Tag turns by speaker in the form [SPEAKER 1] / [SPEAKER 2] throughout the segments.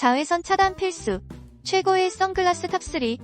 [SPEAKER 1] 자외선 차단 필수. 최고의 선글라스 탑3.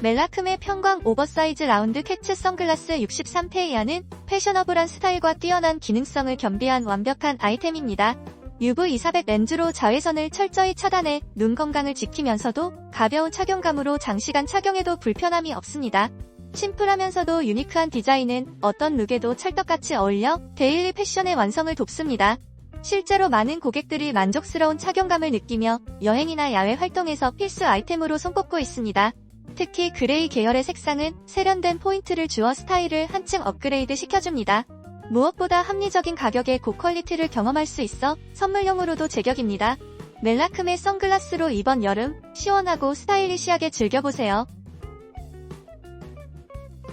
[SPEAKER 1] 멜라크메 평광 오버사이즈 라운드 캐츠 선글라스 63페이아는 패셔너블한 스타일과 뛰어난 기능성을 겸비한 완벽한 아이템입니다. UV240 렌즈로 자외선을 철저히 차단해 눈 건강을 지키면서도 가벼운 착용감으로 장시간 착용해도 불편함이 없습니다. 심플하면서도 유니크한 디자인은 어떤 룩에도 찰떡같이 어울려 데일리 패션의 완성을 돕습니다. 실제로 많은 고객들이 만족스러운 착용감을 느끼며 여행이나 야외 활동에서 필수 아이템으로 손꼽고 있습니다. 특히 그레이 계열의 색상은 세련된 포인트를 주어 스타일을 한층 업그레이드 시켜줍니다. 무엇보다 합리적인 가격에 고퀄리티를 경험할 수 있어 선물용으로도 제격입니다. 멜라크메 선글라스로 이번 여름 시원하고 스타일리시하게 즐겨보세요.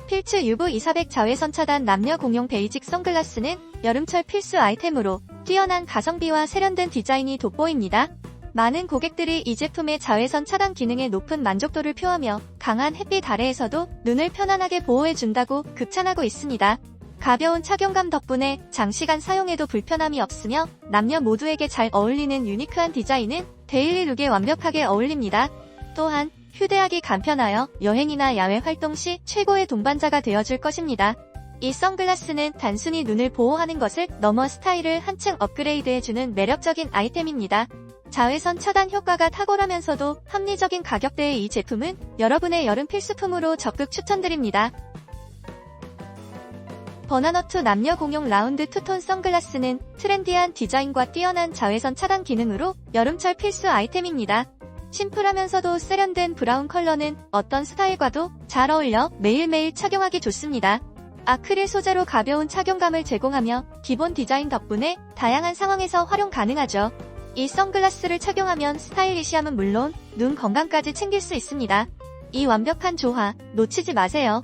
[SPEAKER 1] 필츠 UV240 자외선 차단 남녀 공용 베이직 선글라스는 여름철 필수 아이템으로 뛰어난 가성비와 세련된 디자인이 돋보입니다. 많은 고객들이 이 제품의 자외선 차단 기능에 높은 만족도를 표하며 강한 햇빛 아래에서도 눈을 편안하게 보호해준다고 극찬하고 있습니다. 가벼운 착용감 덕분에 장시간 사용해도 불편함이 없으며 남녀 모두에게 잘 어울리는 유니크한 디자인은 데일리 룩에 완벽하게 어울립니다. 또한 휴대하기 간편하여 여행이나 야외 활동 시 최고의 동반자가 되어줄 것입니다. 이 선글라스는 단순히 눈을 보호하는 것을 넘어 스타일을 한층 업그레이드해주는 매력적인 아이템입니다. 자외선 차단 효과가 탁월하면서도 합리적인 가격대의 이 제품은 여러분의 여름 필수품으로 적극 추천드립니다. 버나너트 남녀 공용 라운드 투톤 선글라스는 트렌디한 디자인과 뛰어난 자외선 차단 기능으로 여름철 필수 아이템입니다. 심플하면서도 세련된 브라운 컬러는 어떤 스타일과도 잘 어울려 매일매일 착용하기 좋습니다. 아크릴 소재로 가벼운 착용감을 제공하며 기본 디자인 덕분에 다양한 상황에서 활용 가능하죠. 이 선글라스를 착용하면 스타일리시함은 물론 눈 건강까지 챙길 수 있습니다. 이 완벽한 조화 놓치지 마세요.